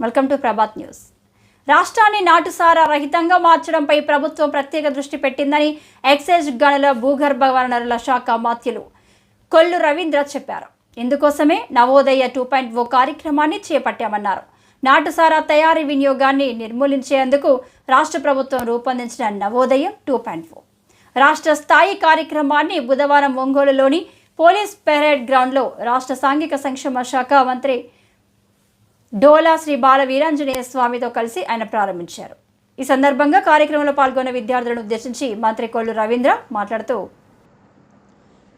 Welcome to Prabhat news. రాష్ట్రాన్ని నాటుసారా రహితంగా మార్చడంపై ప్రభుత్వం ప్రత్యేక దృష్టి పెట్టిందని ఎక్సైజ్ గనుల భూగర్భ వనరుల శాఖ మాత్యులు కొల్లు రవీంద్ర చెప్పారు. ఇందుకోసమే నవోదయ టూ పాయింట్ ఓ కార్యక్రమాన్ని చేపట్టామన్నారు. నాటుసారా తయారీ వినియోగాన్ని నిర్మూలించేందుకు రాష్ట్ర ప్రభుత్వం రూపొందించిన నవోదయం టూ పాయింట్ ఓ. రాష్ట్ర స్థాయి కార్యక్రమాన్ని బుధవారం ఒంగోలులోని పోలీస్ పెరేడ్ గ్రౌండ్లో రాష్ట్ర సాంఘిక సంక్షేమ శాఖ మంత్రి డోలా శ్రీ బాల వీరాంజనేయ స్వామితో కలిసి ఆయన ప్రారంభించారు. ఈ సందర్భంగా కార్యక్రమంలో పాల్గొన్న విద్యార్థులను ఉద్దేశించి మంత్రి కొల్లు రవీంద్ర మాట్లాడుతూ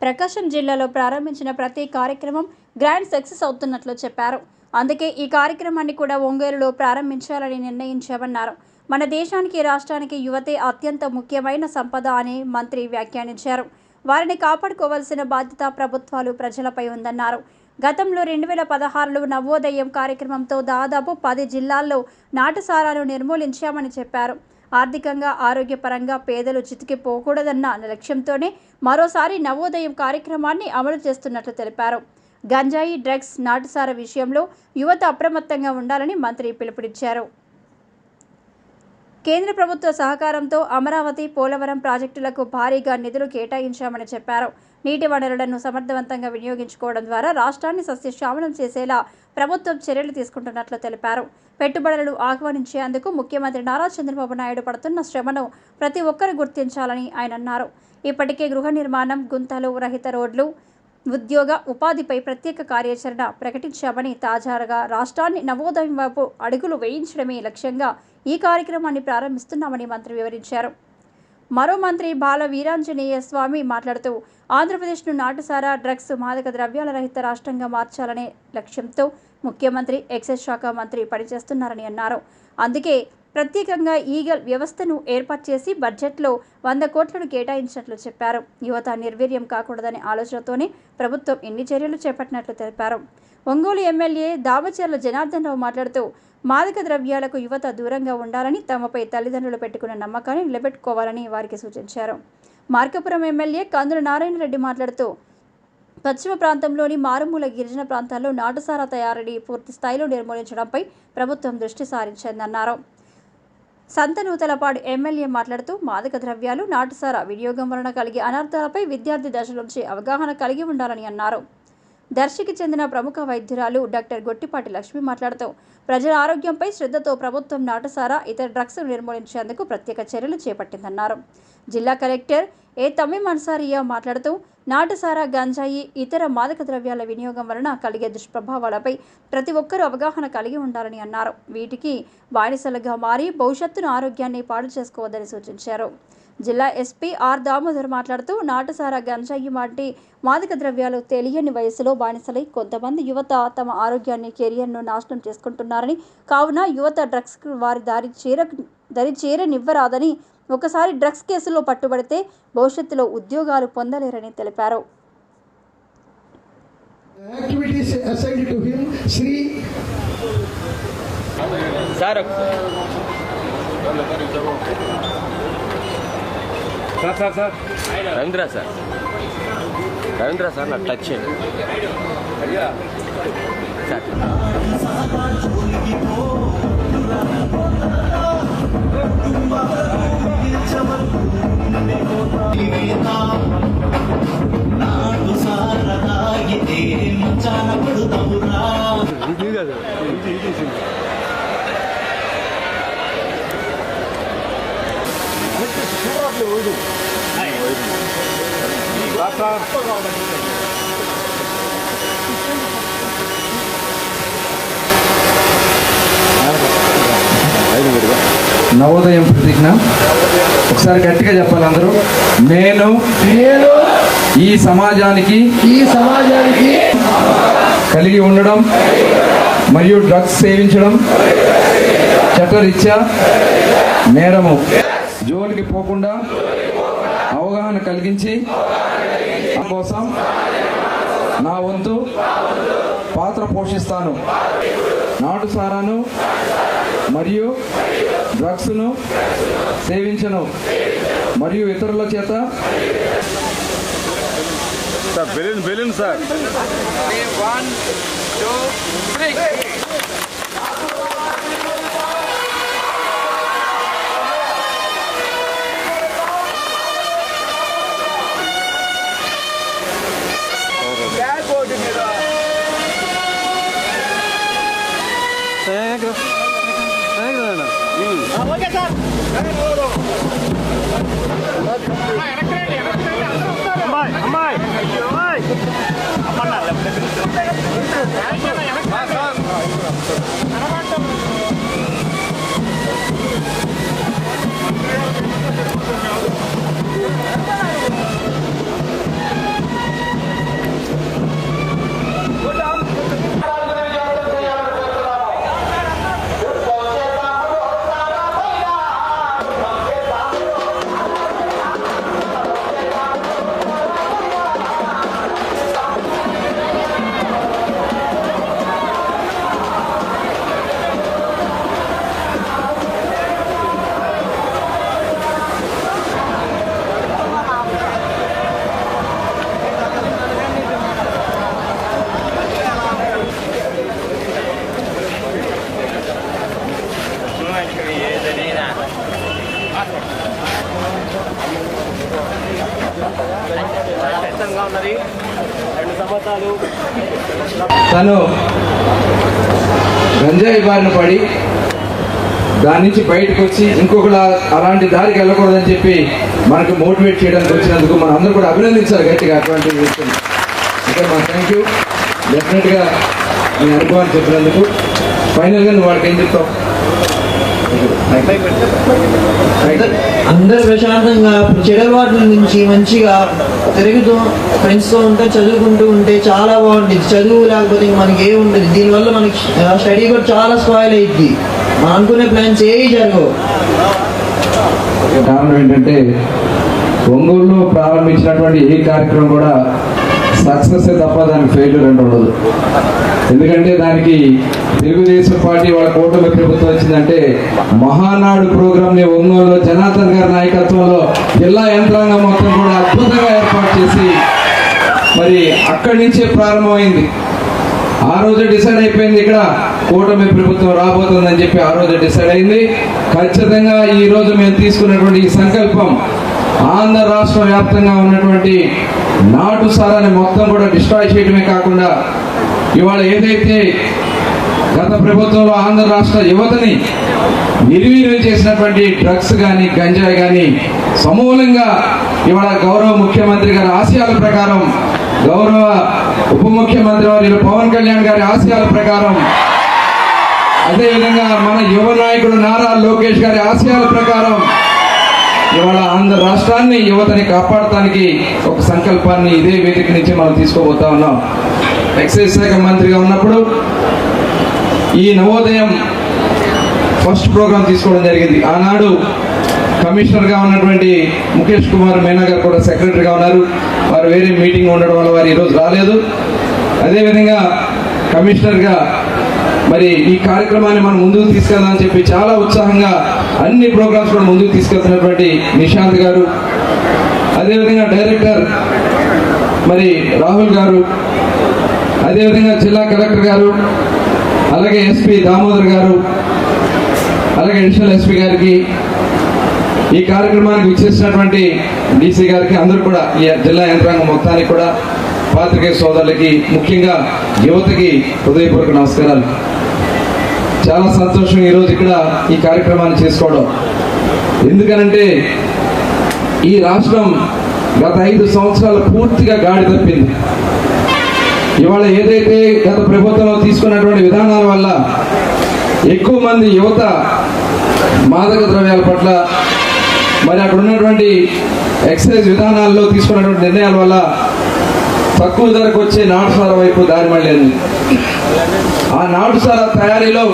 ప్రకాశం జిల్లాలో ప్రారంభించిన ప్రతి కార్యక్రమం గ్రాండ్ సక్సెస్ అవుతున్నట్లు చెప్పారు. అందుకే ఈ కార్యక్రమాన్ని కూడా ఒంగోలులో ప్రారంభించాలని నిర్ణయించామన్నారు. మన దేశానికి రాష్ట్రానికి యువతే అత్యంత ముఖ్యమైన సంపద అని మంత్రి వ్యాఖ్యానించారు. వారిని కాపాడుకోవాల్సిన బాధ్యత ప్రభుత్వాలు ప్రజలపై ఉందన్నారు. గతంలో రెండు వేల పదహారులో నవోదయం కార్యక్రమంతో దాదాపు పది జిల్లాల్లో నాటుసారాను నిర్మూలించామని చెప్పారు. ఆర్థికంగా ఆరోగ్యపరంగా పేదలు చితికిపోకూడదన్న లక్ష్యంతోనే మరోసారి నవోదయం కార్యక్రమాన్ని అమలు చేస్తున్నట్లు తెలిపారు. గంజాయి డ్రగ్స్ నాటుసార విషయంలో యువత అప్రమత్తంగా ఉండాలని మంత్రి పిలుపునిచ్చారు. కేంద్ర ప్రభుత్వ సహకారంతో అమరావతి పోలవరం ప్రాజెక్టులకు భారీగా నిధులు కేటాయించామని చెప్పారు. నీటి వనరులను సమర్థవంతంగా వినియోగించుకోవడం ద్వారా రాష్ట్రాన్ని సస్యశ్యామలం చేసేలా ప్రభుత్వం చర్యలు తీసుకుంటున్నట్లు తెలిపారు. పెట్టుబడులను ఆహ్వానించేందుకు ముఖ్యమంత్రి నారా చంద్రబాబు నాయుడు పడుతున్న శ్రమను ప్రతి ఒక్కరు గుర్తించాలని ఆయన అన్నారు. ఇప్పటికే గృహ నిర్మాణం గుంతలు రహిత రోడ్లు ఉద్యోగ ఉపాధిపై ప్రత్యేక కార్యాచరణ ప్రకటించామని తాజాగా రాష్ట్రాన్ని నవోదయం వైపు అడుగులు వేయించడమే లక్ష్యంగా ఈ కార్యక్రమాన్ని ప్రారంభిస్తున్నామని మంత్రి వివరించారు. మరో మంత్రి బాల వీరాంజనేయ స్వామి మాట్లాడుతూ ఆంధ్రప్రదేశ్ను నాటుసారా డ్రగ్స్ మాదక ద్రవ్యాల రహిత రాష్ట్రంగా మార్చాలనే లక్ష్యంతో ముఖ్యమంత్రి ఎక్సైజ్ శాఖ మంత్రి పనిచేస్తున్నారని అన్నారు. అందుకే ప్రత్యేకంగా ఈగల్ వ్యవస్థను ఏర్పాటు చేసి బడ్జెట్లో వంద కోట్లను కేటాయించినట్లు చెప్పారు. యువత నిర్వీర్యం కాకూడదనే ఆలోచనతోనే ప్రభుత్వం ఎన్ని చర్యలు చేపట్టినట్లు తెలిపారు. ఒంగోలు ఎమ్మెల్యే దామచర్ల జనార్దన్ రావు మాట్లాడుతూ మాదక ద్రవ్యాలకు యువత దూరంగా ఉండాలని తమపై తల్లిదండ్రులు పెట్టుకున్న నమ్మకాన్ని నిలబెట్టుకోవాలని వారికి సూచించారు. మార్కపురం ఎమ్మెల్యే కందుల నారాయణ రెడ్డి మాట్లాడుతూ పశ్చిమ ప్రాంతంలోని మారుమూల గిరిజన ప్రాంతాల్లో నాటుసారా తయారీని పూర్తి స్థాయిలో నిర్మూలించడంపై ప్రభుత్వం దృష్టి సారించిందన్నారు. సంతనూతలపాడు ఎమ్మెల్యే మాట్లాడుతూ మాదక ద్రవ్యాలు నాటుసారా వినియోగం వలన కలిగే అనర్థాలపై విద్యార్థి దశ నుంచి అవగాహన కలిగి ఉండాలని అన్నారు. దర్శికి చెందిన ప్రముఖ వైద్యురాలు డాక్టర్ గొట్టిపాటి లక్ష్మి మాట్లాడుతూ ప్రజల ఆరోగ్యంపై శ్రద్ధతో ప్రభుత్వం నాటసారా ఇతర డ్రగ్స్ నిర్మూలించేందుకు ప్రత్యేక చర్యలు చేపట్టిందన్నారు. జిల్లా కలెక్టర్ ఏ తమ్మిం అన్సారియా మాట్లాడుతూ నాటసారా గంజాయి ఇతర మాదక ద్రవ్యాల వినియోగం వలన కలిగే దుష్ప్రభావాలపై ప్రతి ఒక్కరూ అవగాహన కలిగి ఉండాలని అన్నారు. వీటికి బానిసలుగా మారి భవిష్యత్తును ఆరోగ్యాన్ని పాడు చేసుకోవద్దని సూచించారు. జిల్లా ఎస్పీ ఆర్ దామోదర్ మాట్లాడుతూ నాటుసారా గంజాయి వంటి మాదక ద్రవ్యాలు తెలియని వయసులో బానిసలై కొంతమంది యువత తమ ఆరోగ్యాన్ని కెరియర్ను నాశనం చేసుకుంటున్నారని కావున యువత డ్రగ్స్ వారి దారి చేర దరి చేరనివ్వరాదని ఒకసారి డ్రగ్స్ కేసులో పట్టుబడితే భవిష్యత్తులో ఉద్యోగాలు పొందలేరని తెలిపారు. Sir sir sir sir. Ravindra sir. Ravindra sir నాకు టచ్ చేయండి. సార్. ఇది కాదు ఇది ఇది నవోదయం ప్రతిజ్ఞ. ఒకసారి గట్టిగా చెప్పాలి అందరూ. నేను నేను ఈ సమాజానికి ఈ సమాజానికి కలిగి ఉండడం మరియు డ్రగ్స్ సేవించడం చట్టరీత్యా నేరము. జోలికి పోకుండా అవగాహన కలిగించి కోసం నా వంతు పాత్ర పోషిస్తాను. నాటు సారాను మరియు డ్రగ్స్ను సేవించను. మరియు ఇతరుల చేత sir balloon balloon sir one two three అమ్మాయి అమ్మాయి అమ్మాయి అమ్మాయి తను గంజాయి బారిన పడి దాని నుంచి బయటకు వచ్చి ఇంకొకలా అలాంటి దారికి వెళ్ళకూడదని చెప్పి మనకు మోటివేట్ చేయడానికి వచ్చినందుకు మనం అందరూ కూడా అభినందించాలి గట్టిగా అటువంటి వ్యక్తిని ఓకే మా థ్యాంక్ యూ డెఫినెట్గా మీ అనుభవాన్ని చెప్పినందుకు. ఫైనల్గా నువ్వు వాడికి ఏం చెప్తావు? అందరు ప్రశాంతంగా చెడలవాట్ల నుంచి మంచిగా తిరుగుతూ ఫ్రెండ్స్తో ఉంటే చదువుకుంటూ ఉంటే చాలా బాగుంటుంది. చదువు లేకపోతే ఇంక మనకి ఏముంటుంది దీనివల్ల మనకి స్టడీ కూడా చాలా స్పాయిల్ అయ్యిద్ది మనం అనుకునే ప్లాన్స్ ఏవి జరగవు. కారణం ఏంటంటే ఒంగోలులో ప్రారంభించినటువంటి ఏ కార్యక్రమం కూడా సక్సెస్ తప్ప దానికి ఫెయిల్యూర్ అంటే ఉండదు. ఎందుకంటే దానికి తెలుగుదేశం పార్టీ వాళ్ళ కూటమి ప్రభుత్వం వచ్చిందంటే మహానాడు ప్రోగ్రామ్ని ఒంగోలులో జనార్దన్ గారి నాయకత్వంలో జిల్లా యంత్రాంగం మొత్తం కూడా అద్భుతంగా ఏర్పాటు చేసి మరి అక్కడి నుంచే ప్రారంభమైంది. ఆ రోజు డిసైడ్ అయిపోయింది ఇక్కడ కూటమి ప్రభుత్వం రాబోతుందని చెప్పి ఆ రోజు డిసైడ్ అయింది. ఖచ్చితంగా ఈ రోజు మేము తీసుకున్నటువంటి ఈ సంకల్పం ఆంధ్ర రాష్ట్ర వ్యాప్తంగా ఉన్నటువంటి నాటు సారాన్ని మొత్తం కూడా డిస్ట్రాయ్ చేయడమే కాకుండా ఇవాళ ఏదైతే గత ప్రభుత్వంలో ఆంధ్ర రాష్ట్ర యువతని నిర్వీర్యం చేసినటువంటి డ్రగ్స్ కానీ గంజాయి కానీ సమూలంగా ఇవాళ గౌరవ ముఖ్యమంత్రి గారి ఆశయాల ప్రకారం గౌరవ ఉప ముఖ్యమంత్రి వారి పవన్ కళ్యాణ్ గారి ఆశయాల ప్రకారం అదేవిధంగా మన యువ నాయకుడు నారా లోకేష్ గారి ఆశయాల ప్రకారం ఇవాళ ఆంధ్ర రాష్ట్రాన్ని యువతని కాపాడటానికి ఒక సంకల్పాన్ని ఇదే వేదిక నుంచి మనం తీసుకోబోతా ఉన్నాం. ఎక్సైజ్ శాఖ మంత్రిగా ఉన్నప్పుడు ఈ నవోదయం ఫస్ట్ ప్రోగ్రామ్ తీసుకోవడం జరిగింది. ఆనాడు కమిషనర్గా ఉన్నటువంటి ముఖేష్ కుమార్ మీనా గారు కూడా సెక్రటరీగా ఉన్నారు. వారు వేరే మీటింగ్ ఉండడం వల్ల వారు ఈరోజు రాలేదు. అదేవిధంగా కమిషనర్గా మరి ఈ కార్యక్రమాన్ని మనం ముందుకు తీసుకెళ్దామని చెప్పి చాలా ఉత్సాహంగా అన్ని ప్రోగ్రామ్స్ కూడా ముందుకు తీసుకెళ్తున్నటువంటి నిశాంత్ గారు. అదేవిధంగా డైరెక్టర్ మరి రాహుల్ గారు అదేవిధంగా జిల్లా కలెక్టర్ గారు అలాగే ఎస్పీ దామోదర్ గారు అలాగే అడిషనల్ ఎస్పీ గారికి ఈ కార్యక్రమానికి విచ్చేసినటువంటి డీసీ గారికి అందరూ కూడా ఈ జిల్లా యంత్రాంగం మొత్తానికి కూడా పాత్రికేయ సోదరులకి ముఖ్యంగా యువతకి హృదయపూర్వక నమస్కారాలు. చాలా సంతోషం ఈరోజు ఇక్కడ ఈ కార్యక్రమాన్ని చేసుకోవడం. ఎందుకనంటే ఈ రాష్ట్రం గత ఐదు సంవత్సరాలు పూర్తిగా గాడి తప్పింది ఇవాళ ఏదైతే గత ప్రభుత్వంలో తీసుకున్నటువంటి విధానాల వల్ల ఎక్కువ మంది యువత మాదక ద్రవ్యాల పట్ల మరి అక్కడ ఉన్నటువంటి ఎక్సైజ్ విధానాల్లో తీసుకున్నటువంటి నిర్ణయాల వల్ల తక్కువ ధరకు వచ్చే నాటుసార వైపు దారి మళ్ళీ ఆ నాటుసార తయారీలో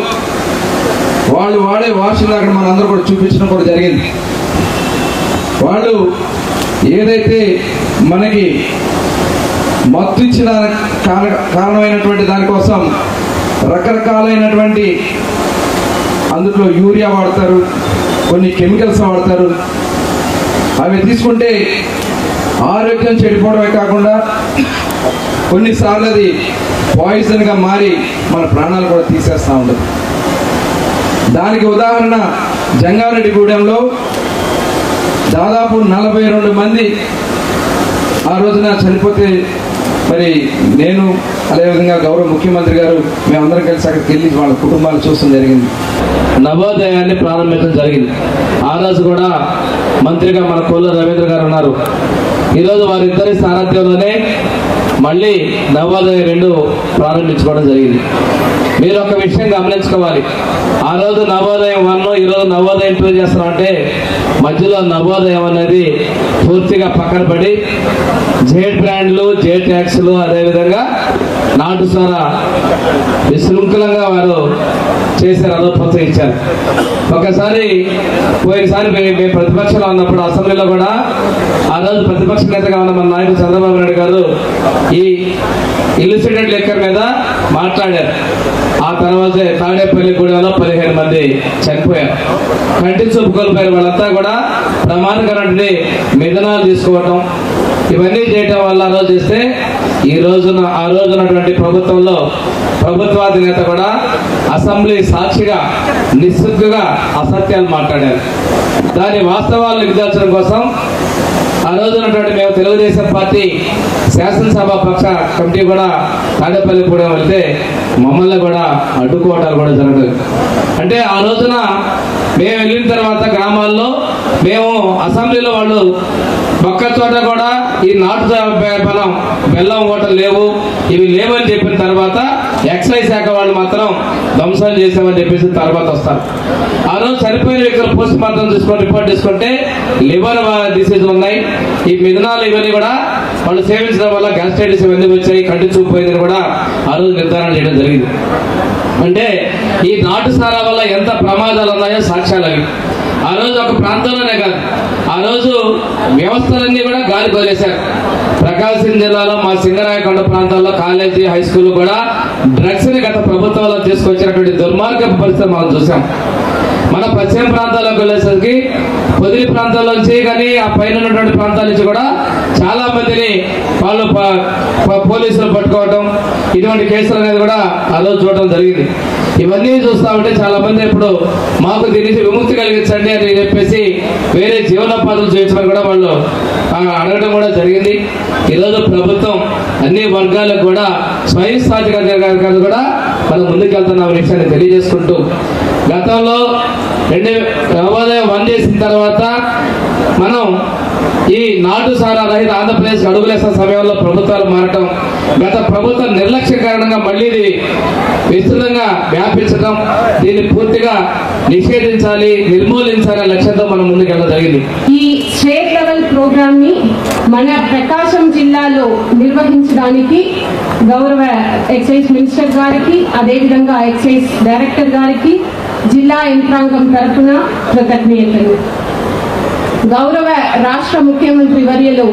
వాళ్ళు వాడే వాషులు అక్కడ మనందరూ కూడా చూపించడం కూడా జరిగింది. వాళ్ళు ఏదైతే మనకి మత్తు ఇచ్చిన కారణ- కారణమైనటువంటి దానికోసం రకరకాలైనటువంటి అందులో యూరియా వాడతారు కొన్ని కెమికల్స్ వాడతారు. అవి తీసుకుంటే ఆరోగ్యం చెడిపోవడమే కాకుండా కొన్నిసార్లు అది పాయిజన్గా మారి మన ప్రాణాలు కూడా తీసేస్తూ ఉండదు దానికి ఉదాహరణ జంగారెడ్డిగూడెంలో దాదాపు నలభై రెండు మంది ఆ రోజున చనిపోతే మరి నేను అదేవిధంగా గౌరవ ముఖ్యమంత్రి గారు మేమందరం కలిసి అక్కడికి వెళ్ళి వాళ్ళ కుటుంబాలు చూడడం జరిగింది. నవోదయాన్ని ప్రారంభించడం జరిగింది. ఆ రోజు కూడా మంత్రిగా మన కొల్ల రవీంద్ర గారు ఉన్నారు. ఈరోజు వారిద్దరి సారథ్యంలోనే మళ్ళీ నవోదయ రెండు ప్రారంభించుకోవడం జరిగింది. మీరు ఒక విషయం గమనించుకోవాలి. ఆ రోజు నవోదయం వన్ ఈరోజు నవోదయం టూ చేస్తున్నామంటే మధ్యలో నవోదయం అనేది పూర్తిగా పక్కన పడి జేడ్ బ్రాండ్లు జేడ్ ట్యాక్స్లు అదేవిధంగా నాటు సారా విశృంఖలంగా వారు చేశారు అదో ప్రోత్సహించారు ఒకసారి పోయినసారి మేము ప్రతిపక్షంలో ఉన్నప్పుడు అసెంబ్లీలో కూడా ఆ రోజు ప్రతిపక్ష నేతగా ఉన్న మన నాయకుడు చంద్రబాబు నాయుడు గారు ఈ ఇల్లుసిటెడ్ లెక్కర్ మీద మాట్లాడారు. ఆ తర్వాత తాడేపల్లి గూడెంలో పదిహేను మంది చనిపోయారు. కంటి చూపు కోల్పోయిన వాళ్ళంతా కూడా ప్రమాదకరమైన మిథనాలు తీసుకోవటం ఇవన్నీ చేయటం వల్ల ఆ రోజు చేస్తే ఈ రోజున ఆ రోజు ఉన్నటువంటి ప్రభుత్వంలో ప్రభుత్వాధినేత కూడా అసెంబ్లీ సాక్షిగా నిస్సిగ్గుగా అసత్యాలు మాట్లాడారు. దాని వాస్తవాలు నిర్ధారించడం కోసం ఆ రోజు మేము తెలుగుదేశం పార్టీ శాసనసభ పక్ష కమిటీ కూడా తాడేపల్లి కూడా వెళ్తే మమ్మల్ని కూడా అడ్డుకోవటాలు కూడా జరగదు అంటే ఆ రోజున మేము వెళ్ళిన తర్వాత గ్రామాల్లో మేము అసెంబ్లీలో వాళ్ళు ఒక్క చోట కూడా ఈ నాటు బె- బలం బెల్లం ఓటలు లేవు ఇవి లేవని చెప్పిన తర్వాత ఎక్సైజ్ శాఖ వాళ్ళు మాత్రం ధ్వంసం చేసామని చెప్పేసి తర్వాత వస్తారు. ఆ రోజు చనిపోయిన వ్యక్తులు పోస్ట్ మార్టం తీసుకొని రిపోర్ట్ తీసుకుంటే లివర్ డిసీజ్ ఉన్నాయి. ఈ మిథనాలు ఇవన్నీ కూడా వాళ్ళు సేవించడం వల్ల గ్యాస్ట్రైటిస్ ఇవన్నీ వచ్చాయి కంటి చూపుపోయిందని కూడా ఆ రోజు నిర్ధారణ చేయడం జరిగింది. అంటే ఈ నాటు సారా వల్ల ఎంత ప్రమాదాలు ఉన్నాయో సాక్ష్యాలు అవి. ఆ రోజు ఒక ప్రాంతంలోనే కాదు. ఆ రోజు వ్యవస్థలన్నీ కూడా గాలి వదిలేశారు. ప్రకాశం జిల్లాలో మా సింగరాయకొండ ప్రాంతాల్లో కాలేజీ హై స్కూల్ కూడా డ్రగ్స్ని గత ప్రభుత్వంలో తీసుకొచ్చినటువంటి దుర్మార్గ పరిస్థితి మనం చూసాం మన పశ్చిమ ప్రాంతాలకు వెళ్ళేసరికి పొదిలి ప్రాంతాల్లోంచి కానీ ఆ పైన ఉన్నటువంటి ప్రాంతాల నుంచి కూడా చాలా మందిని వాళ్ళు పోలీసులు పట్టుకోవటం ఇటువంటి కేసులు అనేది కూడా ఆ రోజు చూడటం జరిగింది. ఇవన్నీ చూస్తా ఉంటే చాలా మంది ఇప్పుడు మాకు దీని నుంచి విముక్తి కలిగించండి అని చెప్పేసి వేరే జీవనోపాధులు చేయించమని కూడా వాళ్ళు అడగడం కూడా జరిగింది. ఈరోజు ప్రభుత్వం అన్ని వర్గాలకు కూడా స్వయం సాధికారిగా కూడా మనం ముందుకెళ్తున్న విషయాన్ని తెలియజేసుకుంటూ గతంలో రెండు నవోదయం వన్ చేసిన తర్వాత మనం ఈ నాటు సారా రహిత ఆంధ్రప్రదేశ్ అడుగులేసిన సమయంలో ప్రభుత్వాలు మారటం గత ప్రభుత్వ నిర్లక్ష్య కారణంగా మళ్ళీ ఇది విస్తృతంగా వ్యాపించడం దీన్ని పూర్తిగా నిషేధించాలి నిర్మూలించాలనే లక్ష్యంతో మనం ముందుకెళ్ళడం జరిగింది. ఈ స్టేట్ లెవెల్ ప్రోగ్రామ్ని మన ప్రకాశం జిల్లాలో నిర్వహించడానికి గౌరవ ఎక్సైజ్ మినిస్టర్ గారికి అదేవిధంగా ఎక్సైజ్ డైరెక్టర్ గారికి జిల్లా యంత్రాంగం తరఫున కృతజ్ఞతలు. గౌరవ రాష్ట్ర ముఖ్యమంత్రి వర్యలు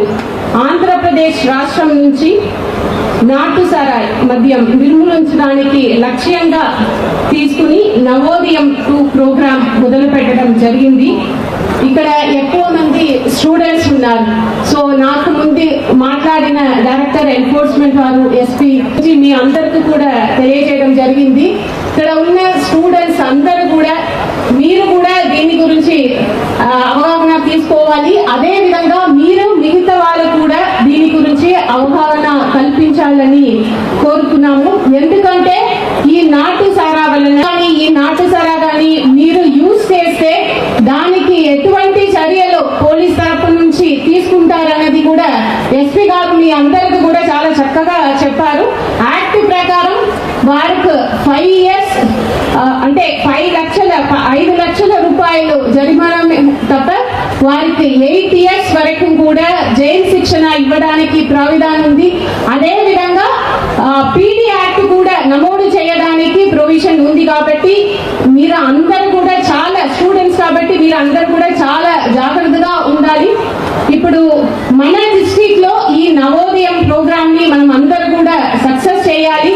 ఆంధ్రప్రదేశ్ రాష్ట్రం నుంచి నాటు సారాయ్ మద్యం నిర్మూలించడానికి లక్ష్యంగా తీసుకుని నవోదయం టూ ప్రోగ్రాం మొదలు పెట్టడం జరిగింది. ఇక్కడ ఎక్కువ మంది స్టూడెంట్స్ ఉన్నారు. సో నాకు ముందు మాట్లాడిన డైరెక్టర్ ఎన్ఫోర్స్మెంట్ వారు ఎస్పీ మీ అందరికీ కూడా తెలియజేయడం జరిగింది. ఇక్కడ ఉన్న స్టూడెంట్స్ అందరూ కూడా మీరు కూడా దీని గురించి ఆ, అవగాహన తీసుకోవాలి అదే విధంగా మీరు మిగతా వాళ్ళు కూడా దీని గురించి అవగాహన కల్పించాలని కోరుతున్నాము. ఎందుకంటే ఈ నాటు సారా వలన కానీ ఈ నాటు సారా కానీ మీరు యూజ్ చేస్తే దానికి ఎటువంటి చర్యలు పోలీస్ తరపు నుంచి తీసుకుంటారన్నది కూడా ఎస్పీ గారు మీ అందరికి కూడా చాలా చక్కగా చెప్పారు. యాక్ట్ ప్రకారం వారికి ఫైవ్ ఇయర్స్ అంటే ఫైవ్ లక్షల ఐదు లక్షల రూపాయలు జరిమానా తప్ప వారికి ఎయిట్ ఇయర్స్ వరకు కూడా జైలు శిక్షణ ఇవ్వడానికి ప్రావిధానం ఉంది. అదే విధంగా పీడీ యాక్ట్ కూడా నమోదు చేయడానికి ప్రొవిజన్ ఉంది కాబట్టి మీరు అందరూ కూడా చాలా స్టూడెంట్స్ కాబట్టి మీరు అందరూ కూడా చాలా జాగ్రత్తగా ఉండాలి. ఇప్పుడు మన డిస్ట్రిక్ట్లో ఈ నవోదయం ప్రోగ్రామ్ని మనం అందరూ కూడా సక్సెస్ చేయాలి.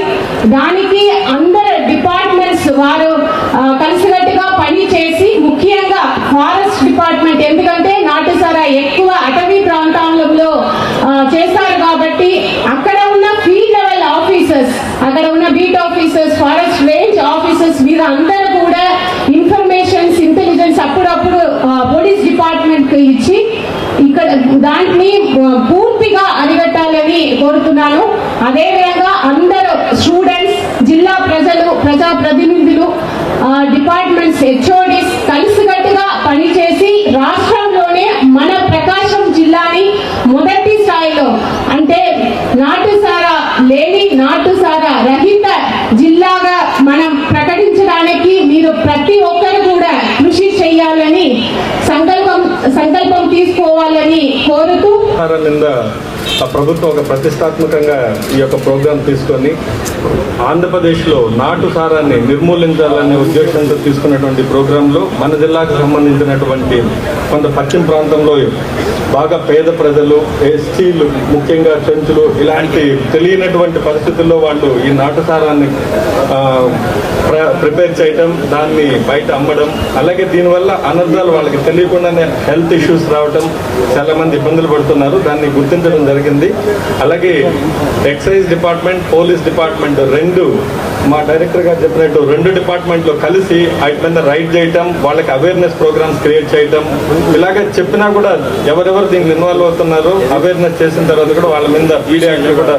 దానికి అందరు డిపార్ట్మెంట్స్ వారు ఆ, కలిసికట్టుగా పని చేసి ముఖ్యంగా ఫారెస్ట్ డిపార్ట్మెంట్ ఎందుకంటే నాటుసారా ఎక్కువ అటవీ ప్రాంతాలలో ఆ, చేస్తారు కాబట్టి అక్కడ ఉన్న ఫీల్డ్ లెవెల్ ఆఫీసర్స్ అక్కడ ఉన్న beat officers forest range officers మీరు అందరూ కూడా ఇన్ఫర్మేషన్స్ ఇంటెలిజెన్స్ అప్పుడప్పుడు పోలీస్ డిపార్ట్మెంట్కి ఇచ్చి ఇక్కడ దాంట్ని పూర్తిగా అరిగట్టాలని కోరుతున్నాను. అదేవిధంగా అందరూ స్టూడెంట్స్ జిల్లా ప్రజలు ప్రజా ప్రతినిధులు డిపార్ట్మెంట్స్ హెచ్ఓడిస్ కలిసికట్టుగా పనిచేసి రాష్ట్రంలోనే మన ప్రకాశం జిల్లాని మొదటి స్థాయిలో అంటే నాటుసారా లేని నాటుసారా రహి జిల్లాగా మనం ప్రకటించడానికి మీరు ప్రతి ఒక్కరు కూడా కృషి చేయాలని సంకల్పం తీసుకోవాలని కోరుతూ మీద ఆ ప్రభుత్వం ఒక ప్రతిష్టాత్మకంగా ఈ యొక్క ప్రోగ్రాం తీసుకొని ఆంధ్రప్రదేశ్లో నాటు సారాన్ని నిర్మూలించాలనే ఉద్దేశంతో తీసుకున్నటువంటి ప్రోగ్రాంలో మన జిల్లాకు సంబంధించినటువంటి కొంత పశ్చిమ ప్రాంతంలో బాగా పేద ప్రజలు ఎస్టీలు ముఖ్యంగా చెంచులు ఇలాంటి తెలియనటువంటి పరిస్థితుల్లో వాళ్ళు ఈ నాటు సారాన్ని ప్రిపేర్ చేయటం దాన్ని బయట అమ్మడం అలాగే దీనివల్ల అనర్థాలు వాళ్ళకి తెలియకుండానే హెల్త్ ఇష్యూస్ రావటం చాలా మంది ఇబ్బందులు పడుతున్నారు. దాన్ని గుర్తించడం జరిగింది. అలాగే ఎక్సైజ్ డిపార్ట్మెంట్ పోలీస్ డిపార్ట్మెంట్ రెండు మా డైరెక్టర్ గారు చెప్పినట్టు రెండు డిపార్ట్మెంట్లు కలిసి వాటి మీద రైడ్ చేయటం వాళ్ళకి అవేర్నెస్ ప్రోగ్రామ్స్ క్రియేట్ చేయటం ఇలాగ చెప్పినా కూడా ఎవరెవరు దీనికి ఇన్వాల్వ్ అవుతున్నారో అవేర్నెస్ చేసిన తర్వాత కూడా వాళ్ళ మీద పీడీ కూడా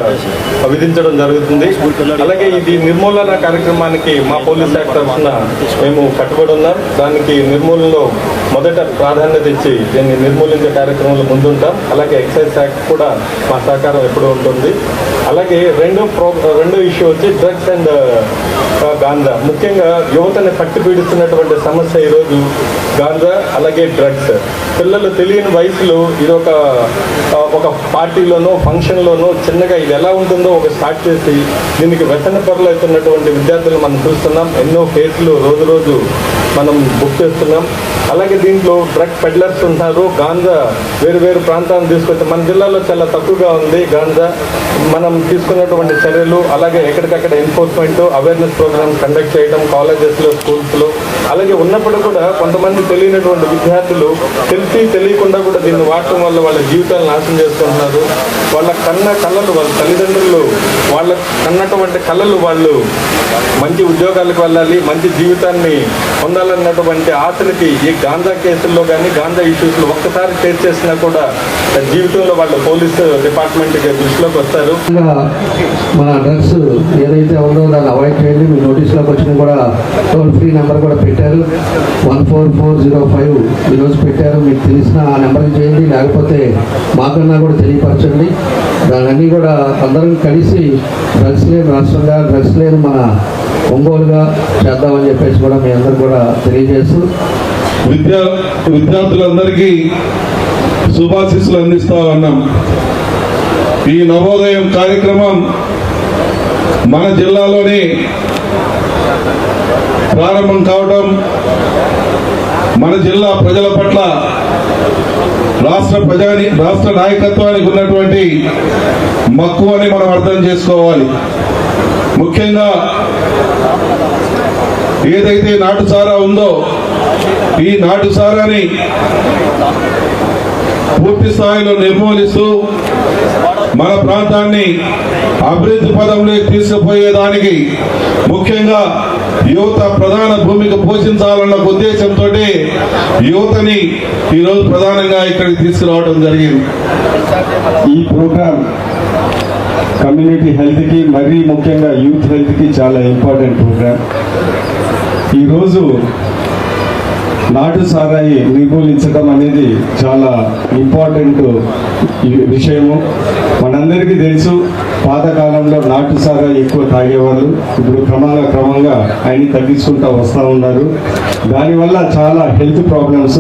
విధించడం జరుగుతుంది. అలాగే ఇది నిర్మూలన కార్యక్రమానికి మా పోలీస్ శాఖ తరఫున మేము కట్టుబడి ఉన్నాం. దానికి నిర్మూలనలో మొదట ప్రాధాన్యత ఇచ్చి దీన్ని నిర్మూలించే కార్యక్రమంలో ముందుంటాం. అలాగే ఎక్సైజ్ శాఖ కూడా మా సహకారం ఎప్పుడూ ఉంటుంది. అలాగే రెండో ప్రో రెండో ఇష్యూ వచ్చి డ్రగ్స్ అండ్ గాంజా ముఖ్యంగా యువతని పట్టి పీడిస్తున్నటువంటి సమస్య ఈరోజు గాంజా అలాగే డ్రగ్స్. పిల్లలు తెలియని వయసులో ఇది ఒక ఒక పార్టీలోనో ఫంక్షన్లోనో చిన్నగా ఇది ఎలా ఉంటుందో ఒక స్టార్ట్ చేసి దీనికి వ్యసన పరులు అవుతున్నటువంటి విద్యార్థులు మనం చూస్తున్నాం. ఎన్నో కేసులు రోజు రోజు మనం బుక్ చేస్తున్నాం. అలాగే దీంట్లో డ్రగ్ పెడ్లర్స్ ఉంటారు. గాంజా వేరు వేరు ప్రాంతాలను తీసుకొచ్చి మన జిల్లాలో చాలా తక్కువగా ఉంది గాంజా మనం తీసుకున్నటువంటి చర్యలు అలాగే ఎక్కడికక్కడ ఎన్ఫోర్స్మెంట్ అవేర్నెస్ ప్రోగ్రామ్స్ కండక్ట్ చేయడం కాలేజెస్లో స్కూల్స్లో అలాగే ఉన్నప్పుడు కూడా కొంతమంది తెలియనటువంటి విద్యార్థులు తెలిసి తెలియకుండా కూడా దీన్ని వాడటం వల్ల వాళ్ళ జీవితాలు నాశనం చేసుకుంటున్నారు. వాళ్ళ కన్న కళలు వాళ్ళ తల్లిదండ్రులు వాళ్ళ కన్నటువంటి కళలు వాళ్ళు మంచి ఉద్యోగాలకు వెళ్ళాలి మంచి జీవితాన్ని పొందాలన్నటువంటి ఆశలకి ఈ గాంజా కేసుల్లో కానీ గాంజా ఇష్యూస్లో ఒక్కసారి చేర్చేసినా చేసినా కూడా జీవితంలో వాళ్ళు పోలీసు డిపార్ట్మెంట్కి దృష్టిలోకి వస్తారు. మన డ్రగ్స్ ఏదైతే ఉందో దాన్ని అవాయిడ్ చేయండి నోటీస్లోకి వచ్చిన కూడా టోల్ ఫ్రీ నెంబర్ కూడా పెట్టారు. One four four zero five ఈరోజు పెట్టారు. మీకు తెలిసిన ఆ నెంబర్కి చేయండి లేకపోతే మాకన్నా కూడా తెలియపరచండి. దానన్నీ కూడా అందరం కలిసి డ్రగ్స్ లేని రాష్ట్రంగా డ్రగ్స్ లేని మన ఒంగోలుగా చేద్దామని చెప్పేసి కూడా మీ అందరు కూడా తెలియజేస్తూ విద్యా విద్యార్థులందరికీ శుభాశీస్సులు అందిస్తా ఉన్నాం. ఈ నవోదయం కార్యక్రమం మన జిల్లాలోని ప్రారంభం కావడం మన జిల్లా ప్రజల పట్ల రాష్ట్ర ప్రజాని రాష్ట్ర నాయకత్వానికి ఉన్నటువంటి మక్కువని మనం అర్థం చేసుకోవాలి. ముఖ్యంగా ఏదైతే నాటుసారా ఉందో ఈ నాటుసారాని పూర్తి స్థాయిలో నిర్మూలిస్తూ మన ప్రాంతాన్ని అభివృద్ధి పదంలోకి తీసుకుపోయేదానికి ముఖ్యంగా యువత ప్రధాన భూమిక పోషించాలన్న ఉద్దేశంతో యువతని ఈరోజు ప్రధానంగా ఇక్కడికి తీసుకురావడం జరిగింది. ఈ ప్రోగ్రాం కమ్యూనిటీ హెల్త్కి మరీ ముఖ్యంగా యూత్ హెల్త్కి చాలా ఇంపార్టెంట్ ప్రోగ్రామ్ ఈరోజు నాటు సారాయి నిర్మూలించడం అనేది చాలా ఇంపార్టెంట్ ఈ- విషయము. మనందరికీ తెలుసు పాతకాలంలో నాటు సారాయి ఎక్కువ తాగేవారు. ఇప్పుడు క్రమంగా క్రమంగా ఆయన తగ్గించుకుంటూ వస్తూ ఉన్నారు. దానివల్ల చాలా హెల్త్ ప్రాబ్లమ్స్.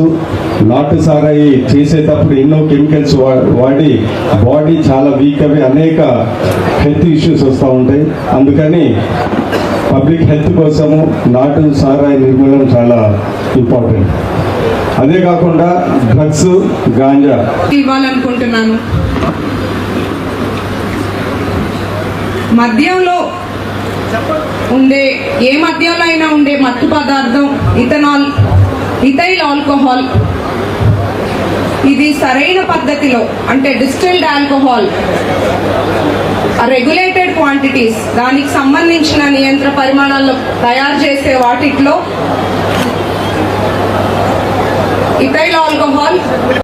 నాటు సారాయి చేసేటప్పుడు ఎన్నో కెమికల్స్ వా- వాడి బాడీ చాలా వీక్ అవి అనేక హెల్త్ ఇష్యూస్ వస్తూ ఉంటాయి. అందుకని పబ్లిక్ హెల్త్ కోసము నాటు సారాయి నిర్మూలన చాలా ఇంపార్టెంట్. అదే కాకుండా డ్రగ్స్ గాంజా. ఇవ్వాలనుకుంటున్నాను. మద్యంలో ఉండే ఏ మద్యంలో అయినా ఉండే మత్తు పదార్థం ఇథనాల్ ఇథైల్ ఆల్కహాల్. ఇది సరైన పద్ధతిలో అంటే డిస్టిల్డ్ ఆల్కహాల్. రెగ్యులేటెడ్ క్వాంటిటీస్ దానికి సంబంధించిన నియంత్ర పరిమాణాల్లో తయారు చేసే వాటిట్లో ఇథైల్ ఆల్కహాల్